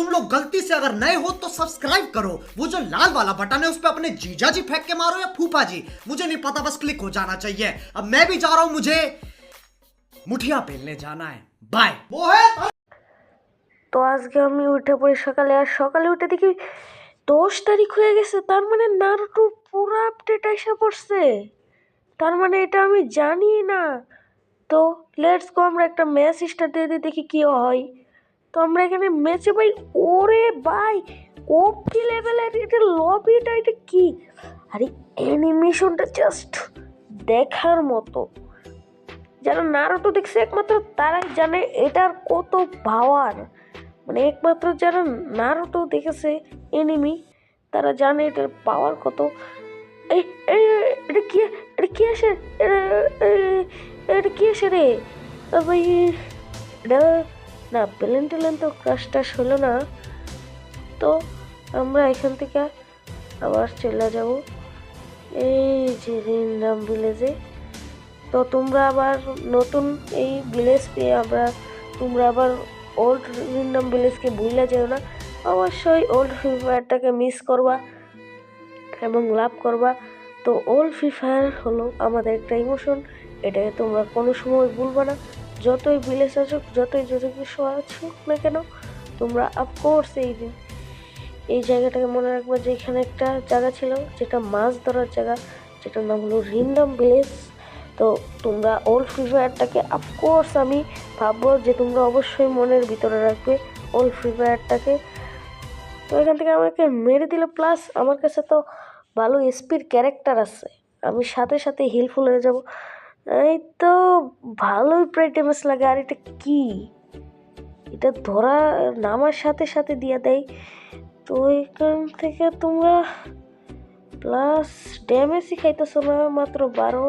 अब तुम लोग गलती से अगर नए हो तो सब्सक्राइब करो वो जो लाल वाला बटन है उस पर अपने जीजा जी फेंक के मारो या फूफा जी मुझे नहीं पता बस क्लिक हो जाना चाहिए अब मैं भी जा रहा हूं मुझे मुठिया पेलने जाना है बाय वो है তো আজকে আমি উঠে পড়ি সকালে আর সকালে উঠে দেখি দশ তারিখ হয়ে গেছে তার মানে নারুটো পুরো আপডেট এসে পড়ছে তার মানে এটা আমি জানি না তো লেটস গো আমরা একটা ম্যাচ স্টার্ট দিয়ে দিই দেখি কী হয় তো আমরা এখানে ম্যাচে ভাই, ওরে ভাই কি লেভেলের এটা লবিটা এটা কি? আরে অ্যানিমেশনটা জাস্ট দেখার মতো। যারা নারুটো দেখছে একমাত্র তারাই জানে এটার কত পাওয়ার মানে একমাত্র যারা নারুটো দেখেছে এনিমি তারা জানে এটার পাওয়ার কত। এই এটা কি এটা কি আসে? এটা- কি আসে রে? ভাই, এটা না প্লেন টেলেন তো ক্রাশ টাশ হলো না। তো আমরা এখান থেকে আবার চলে যাব। এই যে রিন্দাম ভিলেজে তো তোমরা আবার নতুন এই ভিলেজ পেয়ে আমরা, তোমরা আবার ওল্ড রিন্ডম ভিলেজকে ভুলে যেও না। অবশ্যই ওল্ড ফ্রি ফায়ারটাকে মিস করবা এবং লাভ করবা। তো ওল্ড ফ্রি ফায়ার হলো আমাদের একটা ইমোশন এটাকে তোমরা কোনো সময় ভুলবা না। যতই ভিলেজ আসুক যতই যত কিছু আসুক না কেন, তোমরা অফকোর্স এই দিন, এই জায়গাটাকে মনে রাখবা যে এখানে একটা জায়গা ছিল, যেটা মাছ ধরার জায়গা, যেটার নাম হলো রিন্ডম ভিলেজ তো তোমরা ওল্ড ফ্রি ফায়ারটাকে অফকোর্স আমি ভাববো যে তোমরা অবশ্যই মনের ভিতরে রাখবে ওল্ড ফ্রি ফায়ারটাকে তো এখান থেকে আমাকে মেরে দিল প্লাস আমার কাছে তো ভালো এসপির ক্যারেক্টার আছে। আমি সাথে সাথে হিলফুল হয়ে যাব। এই তো ভালোই প্রায় ড্যামেজ লাগে। আর এটা কি? এটা ধরা নামার সাথে সাথে দিয়ে দেয়। তো এখান থেকে তোমরা প্লাস ড্যামেজই খাইতেছো না, মাত্র বারো।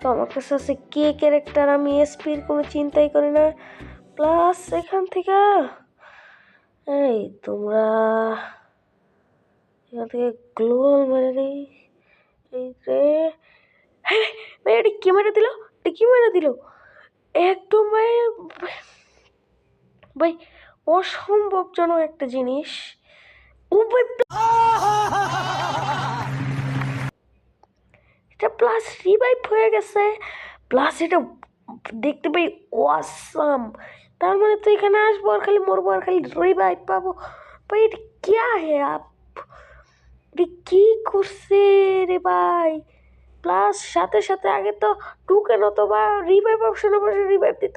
তো আমার কাছে আছে কে ক্যারেক্টার আমি এসপির কোনো চিন্তাই করি না। প্লাস এখান থেকে এই তোমরা এখান থেকে গ্লোয়াল মেরে নেই। এই হ্যাঁ ভাই এটা কি মেরে দিল? এটা কি মেরে দিল? একদম ভাই ভাই, অসম্ভবজনক একটা জিনিস। এটা প্লাস রিভাইভ হয়ে গেছে। প্লাস এটা দেখতে পাই ওয়াসাম তার মানে তো এখানে আসব আর খালি মরবো আর খালি রিভাইভ পাবো। ভাই, এটা ক্যা হে আপ কি করছে রে ভাই? প্লাস সাথে সাথে আগে তো টুকেন বা রিভাইভ অপশনে বসে রিভাইভ দিত।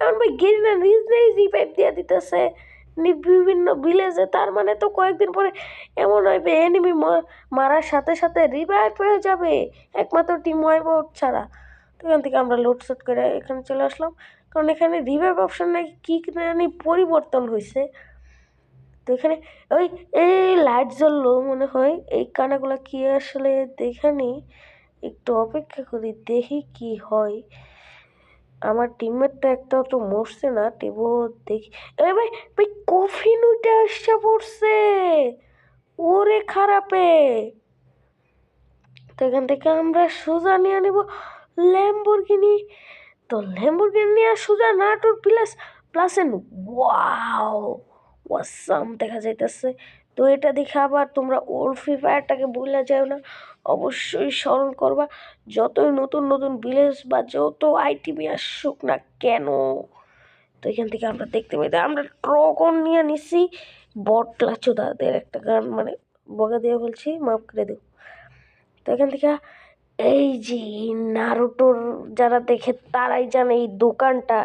এখন ভাই গেরিনা নিজ নিজ রিভাইভ দিয়ে দিতেছে। বিভিন্ন ভিলেজে তার মানে তো কয়েকদিন পরে এমন হবে এনিমি মারার সাথে সাথে রিভাইভ হয়ে যাবে। একমাত্র টিম ওয়াইপ ছাড়া। তো এখান থেকে আমরা লোডশেট করে এখানে চলে আসলাম। কারণ এখানে রিভাইভ অপশন নাকি কী জানি পরিবর্তন হয়েছে তো এখানে ওই, এই লাইট জ্বললো মনে হয়। এই কানাগুলো কি আসলে দেখে নি। একটু অপেক্ষা করি, দেখি কি হয়। আমার টিমমেটটা একটা তো মরছে না টেবো দেখি। এ ভাই ভাই, কফি নুইটা আসছে পড়ছে। ওরে খারাপে। তো এখান থেকে আমরা সোজা নিয়ে নেব ল্যাম্বরগিনি তো ল্যাম্বরগিনি নিয়ে সোজা Natore plus plus N wow awesome দেখা যাইতেছে। তো এটা দেখে আবার তোমরা ওল্ড ফ্রি ফায়ারটাকে ভুলে যাও না। অবশ্যই স্মরণ করবা। যতই নতুন নতুন ভিলেজ বা যত আইটিমি আসুক না কেন, তো এখান থেকে আমরা দেখতে পাই। আমরা ট্রকন নিয়ে নিছি। বটলা চোদাদের একটা গান মানে বগা দিয়ে বলছি, মাফ করে দেব তো এখান থেকে এই যে নারুটোর যারা দেখে, তারাই জানে এই দোকানটা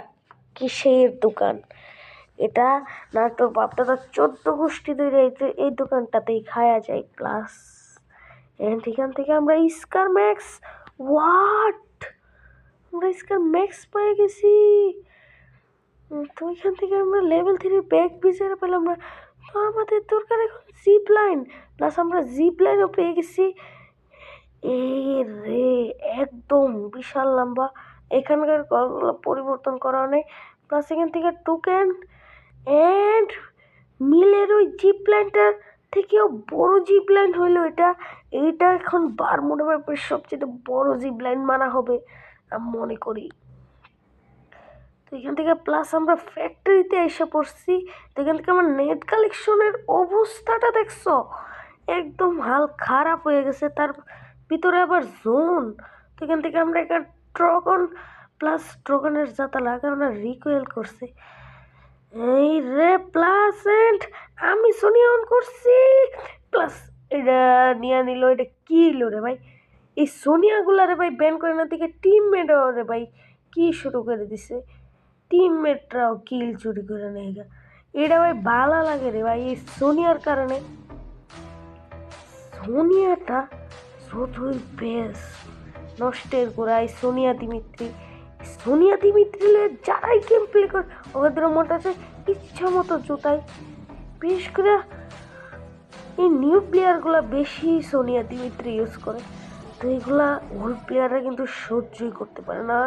কিসের দোকান। এটা নারুটোর বাপদাদা চোদ্দ গোষ্ঠী ধরে এই দোকানটাতেই খাওয়া যায় প্লাস থেকে, এখান থেকে আমরা স্কার ম্যাক্স ওয়াট আমরা স্কার ম্যাক্স পেয়ে গেছি। তো এখান থেকে আমরা লেভেল থ্রি ব্যাগ বিচারে পেলাম না। তো আমাদের দরকার এখন জিপ লাইন প্লাস আমরা জিপ লাইনও পেয়ে গেছি। এই রে, একদম বিশাল লম্বা এখানকার পরিবর্তন করা নেই। প্লাস এখান থেকে টুকেন অ্যান্ড মিলের ওই জিপ লাইনটার থেকেও বড় জিপ লাইন হইল এটা। এইটা এখন বারমুডা ম্যাপের সবচেয়ে বড় জিপ লাইন মানা হবে, আমি মনে করি। তো এখান থেকে প্লাস আমরা ফ্যাক্টরিতে এসে পড়ছি। তো এখান থেকে আমার নেট কালেকশনের অবস্থাটা দেখছ? একদম হাল খারাপ হয়ে গেছে। তার ভিতরে আবার জোন তো এখান থেকে আমরা এখানে ট্রগন প্লাস ট্রগনের যাতা লাগা আমরা রিকোয়েল করছি। এই রে প্লাস এন্ড আমি সোনি অন করছি। প্লাস এটা নিয়ে নিল, এটা কি হলো রে ভাই? এই সোনিয়াগুলা রে ভাই ব্যান করে না থেকে টিমমেটও রে ভাই, কি শুরু করে দিছে? টিমমেটরাও কিল চুরি করে নেয় এটা ভাই ভালো লাগে রে ভাই, এই সোনিয়ার কারণে। সোনিয়াটা যতই বেশ নষ্টের গোড়ায় সোনিয়া দিমিত্রি। সোনিয়া দিমিত্রিলে যারাই গেম প্লে করে ওদের আছে ইচ্ছা মতো জুতাই বিশেষ করে এই নিউ প্লেয়ারগুলো বেশি সোনিয়া দিমিত্রি ইউজ করে। তো এইগুলা ওল্ড প্লেয়াররা কিন্তু সহ্যই করতে পারে না।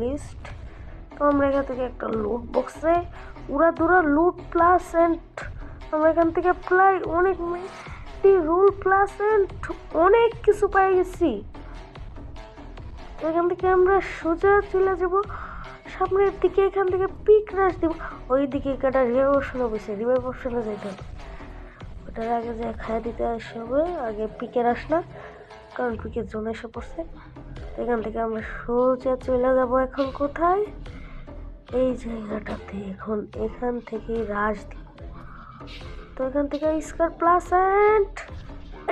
লিস্ট তো আমরা এখান থেকে একটা লুট বক্সে উড়া দুরা লুট প্লাস অ্যান্ড আমরা এখান থেকে প্রায় অনেক রুল প্লাস অ্যান্ড অনেক কিছু পাই গেছি। এখান থেকে আমরা সোজা চলে যাব। সামনের দিকে এখান থেকে পিক রাশ দিব। ওই দিকে কাটা বসে রিভাইভ অপশনে যাইতে হবে ওটার আগে যে খাইয়ে দিতে আসতে হবে, আগে পিকে রাস না, কারণ পিকের জন্য এসে পড়ছে। এখান থেকে আমরা সোজা চলে যাব এখন কোথায়? এই জায়গাটাতে এখন এখান থেকে রাশ দিব। তো এখান থেকে স্কার প্লাস অ্যান্ড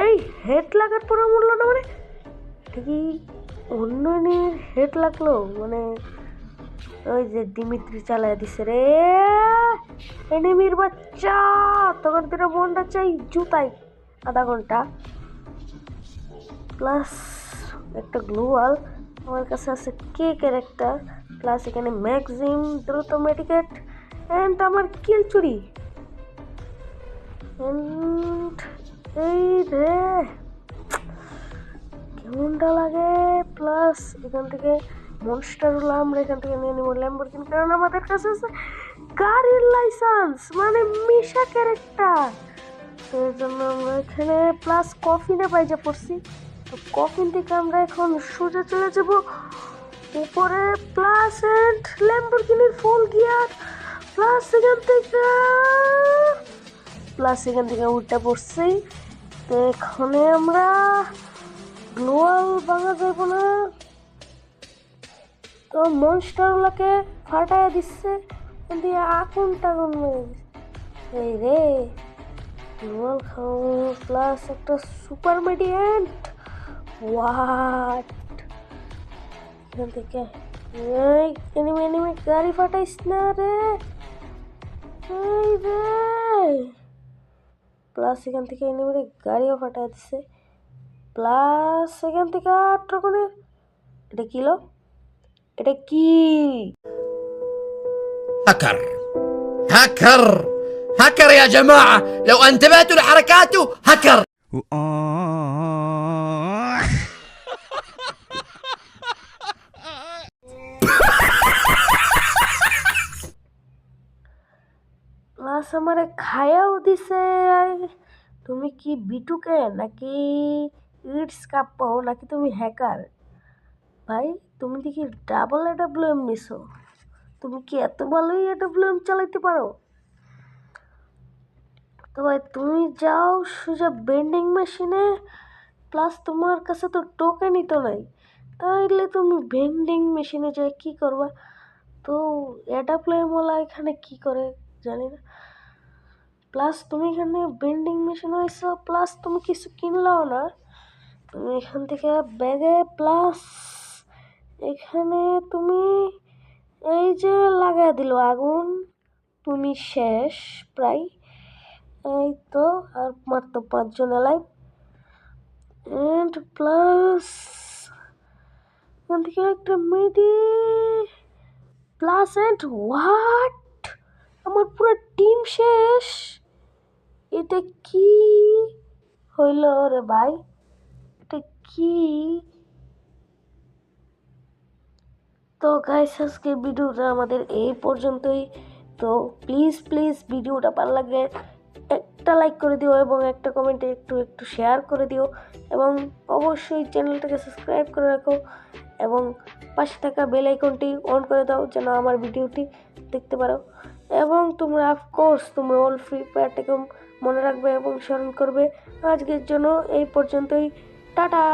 এই হেড লাগার পরে মরলো না মানে? এটা কি অন্যনের হেড লাগল? মানে ওই যে দিমিত্রি চালায় দিছে রে। এনিমির বাচ্চা! তখন তোরা মনটা চাই জুতাই আধা ঘণ্টা। প্লাস একটা গ্লোয়াল। আমার কাছে আছে কেকের একটা। প্লাস এখানে ম্যাগজিম দ্রুত মেডিকেট অ্যান্ড আমার কিল চুরি। এই রে। কেমনটা লাগে? প্লাস এখান থেকে মনস্টারগুলো আমরা এখান থেকে নিয়ে নেব ল্যাম্বরগিনি কারণ আমাদের কাছে আছে গাড়ির লাইসেন্স মানে মিশা ক্যারেক্টার তো এর জন্য আমরা এখানে প্লাস কফিনে পাইজা পড়ছি। তো কফিন থেকে আমরা এখন সোজা চলে যাব উপরে প্লাস এন্ড ল্যাম্বরগিনির ফুল গিয়ার প্লাস এখান থেকে প্লাস এখান থেকে উল্টা পড়ছি। তো এখানে আমরা গ্লোয়াল ভাঙা যাব না। তো মনস্টারগুলোকে ফাটায় দিচ্ছে, দিয়ে আগুন টাগুন মেরে দিচ্ছে। এই রে খাও প্লাস একটা সুপার মেডিয়েন্ট ওয়াট এখান থেকে এনিমি এনিমি গাড়ি ফাটাইস না রে। এই রে। প্লাস এখান থেকে এনিমিরে গাড়িও ফাটাই দিচ্ছে। প্লাস এখান থেকে ট্রকনের এটা কিলো এটা কি هكر هكر هكر يا جماعة لو انتبهتوا لحركاته هكر প্লাস আমারে খায়াও দিছে তুমি কি বিটুকে নাকি ইটস কাপ্পো নাকি তুমি হ্যাকার ভাই তুমি দেখি ডাবল এডাব্লিউএম নিছো। তুমি কি এত ভালোই এডাব্লিউএম চালাইতে পারো? তো ভাই, তুমি যাও সোজা বেন্ডিং মেশিনে প্লাস তোমার কাছে তো টোকেনই তো নাই। তাইলে তুমি ভেন্ডিং মেশিনে যাই কি করবা? তো ওলা এখানে কি করে জানি না। প্লাস তুমি এখানে বেন্ডিং মেশিন হয়েছো প্লাস তুমি কিছু কিনলাও না। তুমি এখান থেকে ব্যাগে প্লাস এখানে তুমি এই যে লাগাই দিল আগুন, তুমি শেষ প্রায়। এই তো, আর মাত্র পাঁচজন এলাই। অ্যান্ড প্লাস এখান থেকে একটা মেডি প্লাস অ্যান্ড হোয়াট আমার পুরো টিম শেষ। এটা কি হইল রে ভাই? এটা কি? তো গাইস আজকে ভিডিওটা আমাদের এই পর্যন্তই। তো প্লিজ প্লিজ ভিডিওটা ভালো লাগলে একটা লাইক করে দিও এবং একটা কমেন্টে একটু একটু শেয়ার করে দিও। এবং অবশ্যই চ্যানেলটাকে সাবস্ক্রাইব করে রাখো এবং পাশে থাকা বেল আইকনটি অন করে দাও যেন আমার ভিডিওটি দেখতে পারো। এবং তোমরা অফকোর্স তোমরা অল ফ্রি ফায়ারটাকে মনে রাখবে এবং স্মরণ করবে। আজকের জন্য এই পর্যন্তই। টাটা!